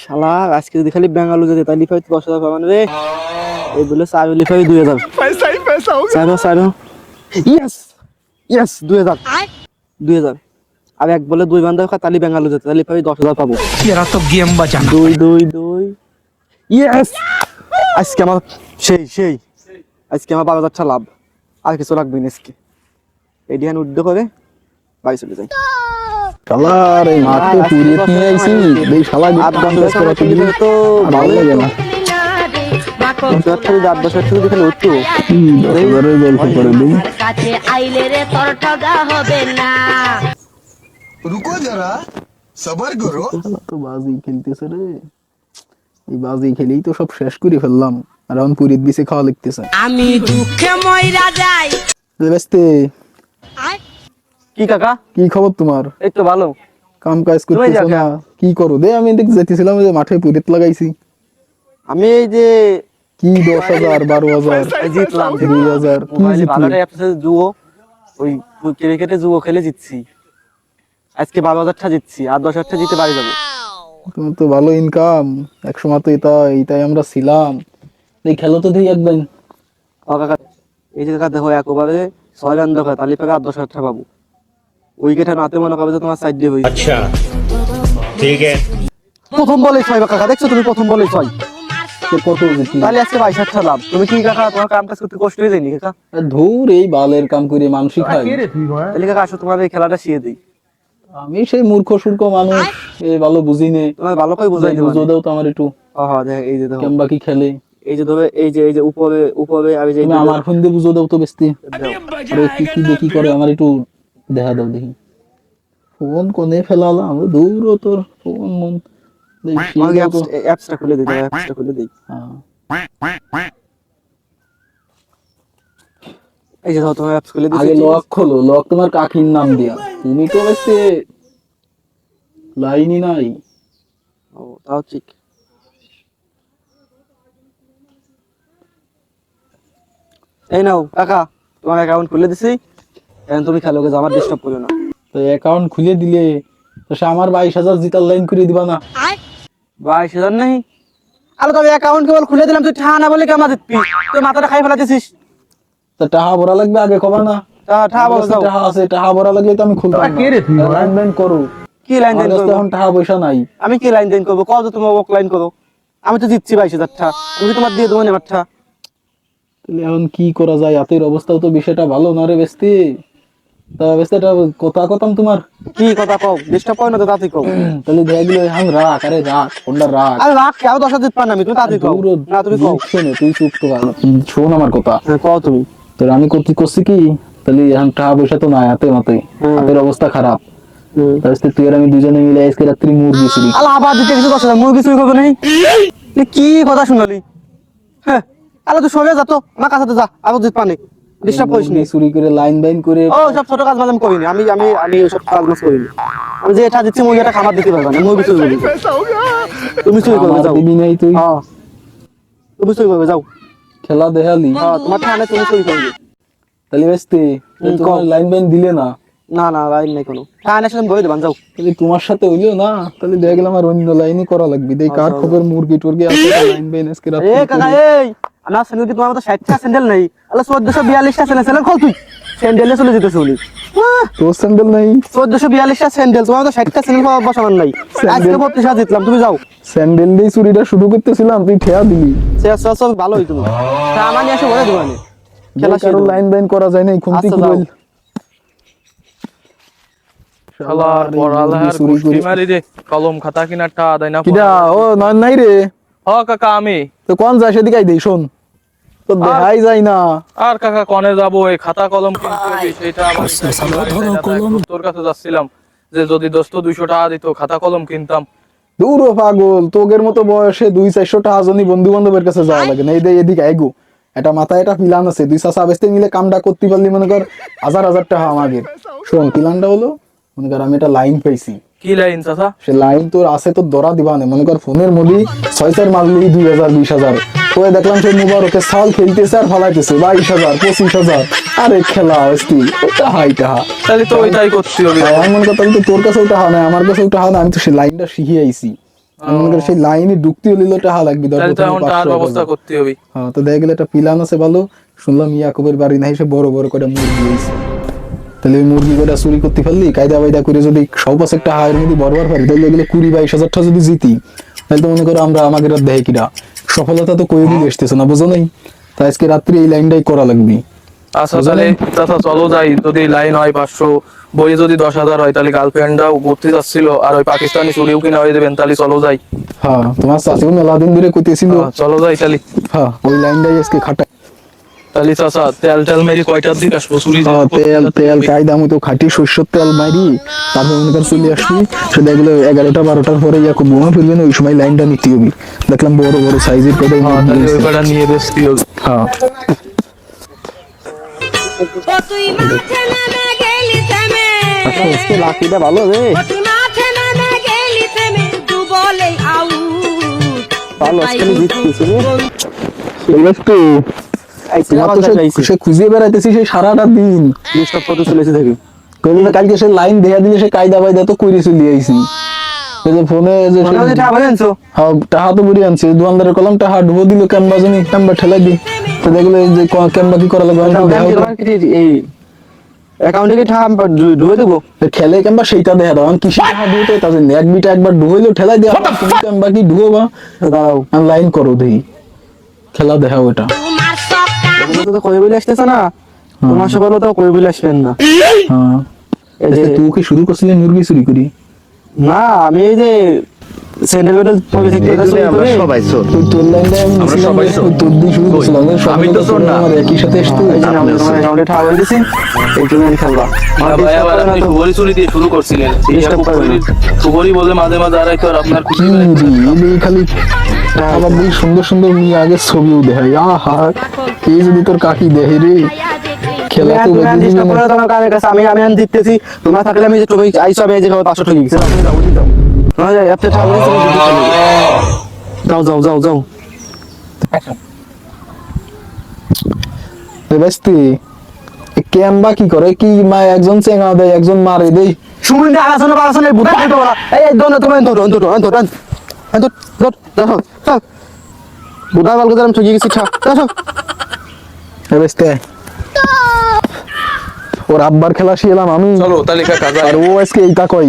শালা আজকে যদি খালি বেঙ্গালু যেতে তাই লিফাই দশ হাজার পাবেন রে এইগুলো চাবি লিফাই দুই হাজার। চাবি চাবি ইয়েস ইয়েস দুই হাজার। দুই হাজার। আর এক বলে দুই বান্ধব খা তালি বেঙ্গালু যেতে তাহলে লিফাই দশ হাজার পাবো। এরা তো গেম বাজান। দুই দুই দুই। ইয়েস আজকে আমার সেই সেই। আজকে আমার বারো হাজারটা লাভ। আর কিছু লাগবে না আজকে। এডিয়ান উদ্যোগ করে বাড়ি চলে যায় শালার এই মাঠে পুড়িয়ে নিয়ে আইছি এই শালা আট করে তো ভালো লাগে না। বাজি খেলেই তো সব শেষ করে ফেললাম। আর এখন পুরীর বিছে খাওয়া লিখতেছে। আমি দুঃখে ময়রা যাই। কি কাকা? কি খবর তোমার? এই তো ভালো। কাম কাজ করতেছো না? কি করো? দে আমি দেখ যেতেছিলাম যে মাঠে পুরিত লাগাইছি। আমি এই যে কি দশ হাজার বারো হাজার জিতলাম। দুই হাজার ভালো জুয়ো ওই ক্রিকেটে জুয়ো খেলে জিতছি। আজকে বারো হাজারটা জিতছি আর দশ হাজারটা জিতে বাড়ি যাব। তোমার তো ভালো ইনকাম এক সময় তো এটা এইটাই আমরা ছিলাম। এই খেলো তো দেখি একদিন। কাকা এই যে কাকা দেখো একবারে ছয় রান দেখো তালি পাকা আর দশ হাজার টাকা পাবো। উইকেটটা নাতে মনে করবে তোমার সাইড দিয়ে আচ্ছা ঠিক আছে। প্রথম ছয় কাকা দেখছ তুমি প্রথম ছয়? আমি সেই মূর্খ সুর্খ মানুষ ভালো বুঝি নে। তো আমার একটু। দেখ এই যে কি খেলে। এই যে এই যে এই যে উপরে উপরে আমি যে আমার ফোন দিয়ে বুঝো দেবো তো বেস্তি কি দেখি করে? আমার একটু দেখা দাও দেখি। ফোন কোনে ফেলালাম দূর ও তোর ফোন মন। অ্যাপসটা খুলে দিই অ্যাপসটা খুলে দিই। হ্যাঁ। এই যে তোমার অ্যাপস খুলে আগে লক খোলো লক তোমার কাকির নাম দিয়া। তুমি তো বেশি লাইনই নাই। ও তাও ঠিক। এই নাও কাকা তোমার অ্যাকাউন্ট খুলে দিছি। এখন তুমি খেলো গেছো আমার ডিস্টার্ব করো না। তো অ্যাকাউন্ট খুলে দিলে তো সে আমার বাইশ হাজার জিতার লাইন করে দিবা না। বাইশ হাজার নেই? আরে তবে অ্যাকাউন্ট কেবল খুলে দিলাম তুই ঠা না বলে দিবি? তুই মাথাটা খাই ফেলাতেছিস তো টাহা ভরা লাগবে আগে কবা না। ঠা টাহা আছে টাহা ভরা লাগলে তো আমি খুলতাম না। লাইন লাইন করো। কি লাইন আমার দেন এখন টাহা পয়সা নাই। আমি কি লাইন দেন করব? কত তুমি ওক লাইন করো। আমি তো জিতছি বাইশ হাজার ঠা। আমি কি তোমার দিয়ে দেবো নেবার ঠা। তাহলে এখন কি করা যায়? হাতের অবস্থাও তো বিষয়টা ভালো না রে বেস্তি। তা বেস্তিটা কথা কথাম তোমার। কি কথা কও? ডিস্টার্ব না তো তাতে কও। তাহলে রাখ আরে রাখ কোনটা রাখ আরে রাখ কেউ দশ আমি তুমি তাতে কও। না তুমি কও। শোনো তুই চুপ তো কর। শোন আমার কথা। হ্যাঁ কও তুমি। তোর আমি করতে করছি কি? তাহলে এখন টাকা পয়সা তো নাই হাতে মাতে হাতের অবস্থা খারাপ। তাহলে তুই আর আমি দুজনে মিলে আজকে রাত্রি মুরগি চুরি। আল্লাহ আবার দিতে কিছু করছে না? মুরগি চুরি করবে নাই কি কথা শুনালি? হ্যাঁ আল্লাহ তুই সরে যা তো আমার কাছে যা আরও দিতে পানি ডিস্টার্ব করিস নি? চুরি করে লাইন বাইন করে ও সব ছোট কাজ করিনি। আমি আমি আমি কাজ করিনি। আমি যে এটা দিচ্ছি মুই এটা দিতে পারবা না। মুই করি তুমি চুরি করবে যাও। নাই তুই। হ্যাঁ। তুমি চুরি করবে যাও। খেলা হ্যাঁ তোমার তুমি চুরি করবে। তাহলে লাইন বাইন দিলে না। না না লাইন নাই কোনো। হ্যাঁ আসলে বই দেবান যাও। তাহলে তোমার সাথে হইল না তাহলে দেখলাম আর অন্য লাইনই করা লাগবে। দেখ কার আচ্ছা, খবর আচ্ছা। মুরগি টুরগি আছে লাইন বাইন আজকে কাকা এই। আমার স্যান্ডেল কি তোমার মতো ষাটটা স্যান্ডেল নেই। আল্লাহ চোদ্দশো বিয়াল্লিশটা স্যান্ডেল স্যান্ডেল খোল তুই? স্যান্ডেলে চলে যেতেছে তোর স্যান্ডেল নাই? চোদ্দশো বিয়াল্লিশটা স্যান্ডেল তোমার তো ষাটটা স্যান্ডেল পাওয়া নাই। আজকে বত্রিশ হাজার জিতলাম তুমি যাও। স্যান্ডেল দিয়ে চুরিটা শুরু করতেছিলাম তুই ঠেয়া দিলি। সে সব সব ভালোই তুমি। তা আমার নিয়ে এসে বলে আমি। খেলা লাইন বাইন করা যায় না খুন্তি আচ্ছা। শালার মারি রে কলম খাতা কিনার টা দেয় না কিডা ও নয় নাই রে। হ কাকা আমি। তো কোন যায় সেদিকে আই দেই শোন। তো দেখাই যায় না। আর কাকা কনে যাব এই খাতা কলম কিনতে সেটা আমার তোর কাছে যাচ্ছিলাম যে যদি দোস্ত দুইশো টাকা দিত খাতা কলম কিনতাম। দূর পাগল তোগের মতো বয়সে দুই চারশো টাকা জনই বন্ধু বান্ধবের কাছে যাওয়া লাগে না এই এদিকে আইগো। এটা মাথায় একটা প্ল্যান আছে দুই চাষা বেসতে মিলে কামটা করতে পারলি মনে কর হাজার হাজার টাকা আমাদের শোন প্ল্যানটা হলো মনে কর আমি একটা লাইন পাইছি। কি লাইন চাচা? সে লাইন তোর আছে তোর দরা মনে কর ফোনের মধ্যে ছয় চার মারলি দুই হাজার বিশ হাজার। তো দেখলাম সে মুবারকে সাল খেলতেছে আর ফালাইতেছে বাইশ হাজার পঁচিশ হাজার। আরে খেলা অস্থি ওটা হাই টাহা। তাহলে তো ওইটাই আমি মনে করতাম তো তোর কাছে ওটা হয় না আমার কাছে আমি তো সে লাইনটা শিখে আইছি। মনে করে সেই লাইনে ঢুকতে হলে টাকা লাগবে ধর তাহলে তো প্রথমে এখন 500 টাকার ব্যবস্থা করতে হবে। হ্যাঁ তো দেখা গেলে একটা প্ল্যান আছে ভালো। শুনলাম ইয়াকুবের বাড়ি নাই সে বড় বড় করে মুরগি হয়েছে তাহলে ওই মুরগি কটা চুরি করতে পারলি? কায়দা বাইদা করে যদি সব আছে একটা হায়ের মধ্যে বরবার পারি তাহলে এগুলো কুড়ি বাইশ হাজার টাকা যদি জিতি তাহলে তো মনে করো আমরা আমাকে রাত দেয় কিরা। সফলতা তো কয়ে দিলে এসতেছে না বুঝো নাই? তা আজকে রাত্রি এই লাইনটাই করা লাগবে। আচ্ছা তাহলে চাচা চলো যাই যদি লাইন হয় পাঁচশো বইয়ে যদি দশ হাজার হয় তাহলে গার্লফ্রেন্ডরাও ঘুরতে যাচ্ছিল আর ওই পাকিস্তানি চুরিও কিনা হয়ে দেবেন তাহলে চলো যাই। হ্যাঁ তোমার মেলা দিন ধরে কইতেছিল। হ্যাঁ, চলো যাই তাহলে। হ্যাঁ ওই লাইনটাই আজকে খাটা তাহলে চাচা তেল টেল মেরি কয়টার দিকে আসব? চুরি তেল তেল কায়দা মতো খাটি শস্যর তেল মারি তারপর মনে কর চলে আসবি সেটা এগুলো এগারোটা বারোটার পরে ইয়াকে বোমা ফিরবে ওই সময় লাইনটা নিতে হবে। দেখলাম বড় বড় সাইজের হ্যাঁ, নিয়ে হবে। হ্যাঁ। লাকিটা ভালো রে। ভালো আজকে জিততেছি রে। সে- সে খুঁজে বেড়াইতেছি সেই সারাটা দিন। চলেছে থাকি কইলি না কালকে সে লাইন দেয়া দিলে সে কায়দা বাইদা তো কইরে চলে আইছি। যে ফোনে যে সে- হয় টাকা ভরে আনছো? টাহা তো বুড়ি আনছে। দোকানদারের কলম টাহা ডুবো দিল ক্যাম্বা জানি ক্যাম্বা ঠেলাই দি তো দেখলে যে ক- করা লাগবে। এই অ্যাকাউন্টে কি টাকা দেবো? ক্যাম্বা সেইটা দেখা দাও। আমি কিসে টাহা ডুবো তাদের এক বিটা একবার ডুবইলেও ঠেলাই দেওয়া তুমি ক্যাম্বা কি ডুবো বা? দাঁড়াও। লাইন করো দেখি। খেলা দেখাও এটা। তোমার তোমরা আসতেছ না? তোমার সকালে তো কই বলে আসবেন না। হ্যাঁ। এই যে তুই কি শুরু করছিলি মুরগি চুরি করি? না আমি এই যে সবাই চোর। আমি সবাই চোর। শুরু তো চোর না। একই সাথে শুরু করছিলেন। বলে মাঝে মাঝে আর আপনার কি খালি আবার দেখি সুন্দর সুন্দর মেয়ে আগে ছবিও দেখাই আহা এই যদি তোর কাকি দেখে রে? খেলা তো তোমার কাছে আমি আমি দিতেছি। তোমরা থাকলে আমি যে তুমি আইসো আমি যে পাঁচশো টাকা গেছে যাও যাও যাও না যাই আপনি হবে। যাও যাও যাও যাও রে বাস্তি ক্যাম্বা কি করে কি মা একজন চেঙ্গা দেয় একজন মারে দেই শুনুন যে আগাছনে বাগাছনে বলা এই এই দোনো তোমার ধরো ধরো ধরো ধরো ধরো ধরো বুটা বালকে ঠকিয়ে গেছি ঠা দেখো রে বাস্তি ওর আব্বার খেলা শিলাম আমি চলো তাহলে কাকা আর ও আজকে এইটা কই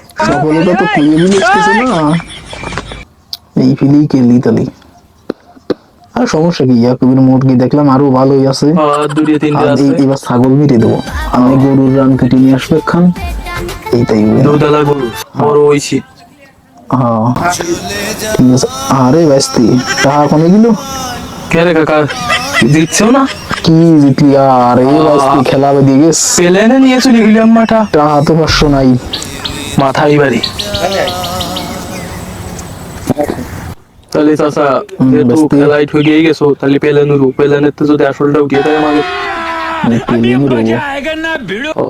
সফলতা তো খুঁজে না এই খেলি আর সমস্যা কি? ইয়াকুবের মুরগি দেখলাম? আরও ভালোই আছে। এবার ছাগল মেরে দেবো। আমি গরুর রান কেটে নিয়ে আসবে খান এইটাই বড় হ্যাঁ। আছে। আরে বাস্তি টাকা কমে গেল? কে রে কাকা? দিচ্ছেও না? কি জিতলি? আর বাস্তি খেলা দিয়ে গেছ। পেলেনে নিয়ে চলে গেলাম মাঠা টাকা তো পাঁচশো নাই। মাথায় বাড়ি। তাহলে চাচা যেহেতু। খেলায় ঠকে গেছো তাহলে পেলেন উরু পেলেনের তো যদি আসলটা উঠিয়ে দেয় মানে রবো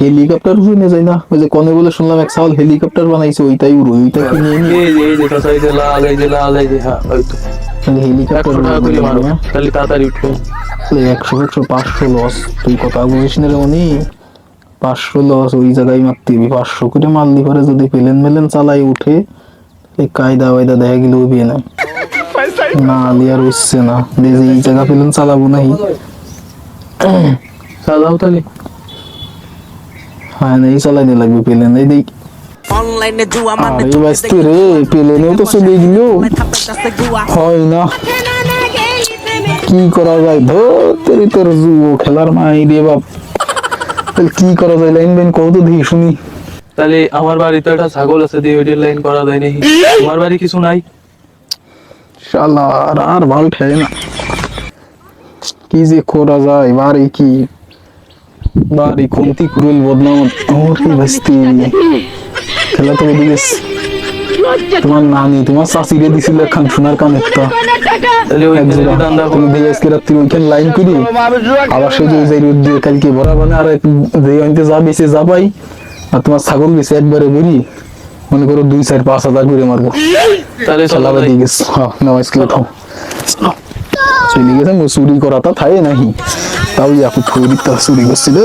হেলিকপ্টার শুনে যায় না ওই যে কনে বলে শুনলাম এক সাল হেলিকপ্টার বানাইছে ওইটাই উড়ো ওইটা কি নিয়ে নিয়ে এই যে এই যে চাচা এই যে লাল এই যে লাল এই যে হ্যাঁ ওই তো। হেলিকপ্টার একশো টাকা করে মারো। তাহলে তাড়াতাড়ি উঠবে একশো একশো পাঁচশো লস। তুই কথা বুঝিস না রে পাঁচশো লস ওই জায়গায় মারতে হবে পাঁচশো করে মারলি পরে যদি প্লেন মেলেন চালাই উঠে এই কায়দা ওয়ায়দা দেখা গেলে উঠবে না না আলি আর উঠছে না। যে এই জায়গা প্লেন চালাবো নাই চালাও তাহলে। হ্যাঁ না এই চালাইতে লাগবে প্লেন। এই দেখ। অনলাইনে জুয়া মানে আরে বাস্তি রে তো চলে গেল। হয় না। কি করা যায়? ধরি তোর জুয়ো খেলার মাই রে বাপ। তাহলে কি করা যায়? লাইন লাইন কত দেখি শুনি। তাহলে আমার বাড়িতে একটা ছাগল আছে দিয়ে ওইটার লাইন করা যায় নাকি? আমার বাড়ি কিছু নাই? শালা আর আর ভালো ঠেকে না। কি যে করা যায় বাড়ি কি? বাড়ি খুনতি কুরুল বদনাম। ওরে বস্তি। খেলা তো ওদিকে তোমার নানি তোমার শাশুড়ে দিছিল খান সোনার কান একটা। তাহলে ওই একজোড়া। দান্দা তুমি দিয়ে আজকে রাত্রি ওইখানে লাইন করি। আবার যে রোদ দিয়ে কালকে ভরা মানে আর যে আনতে যা বেঁচে যা পাই আর তোমার ছাগল বেশি একবারে বেরি মনে করো দুই চার পাঁচ হাজার করে মারবো। তাহলে চলো চালাবা। দিয়ে গেছে। হ্যাঁ নামাজ কে উঠাও চলে গেছে চুরি করাটা থাকে নাহি তাও ইয়াকু তা চুরি করছিল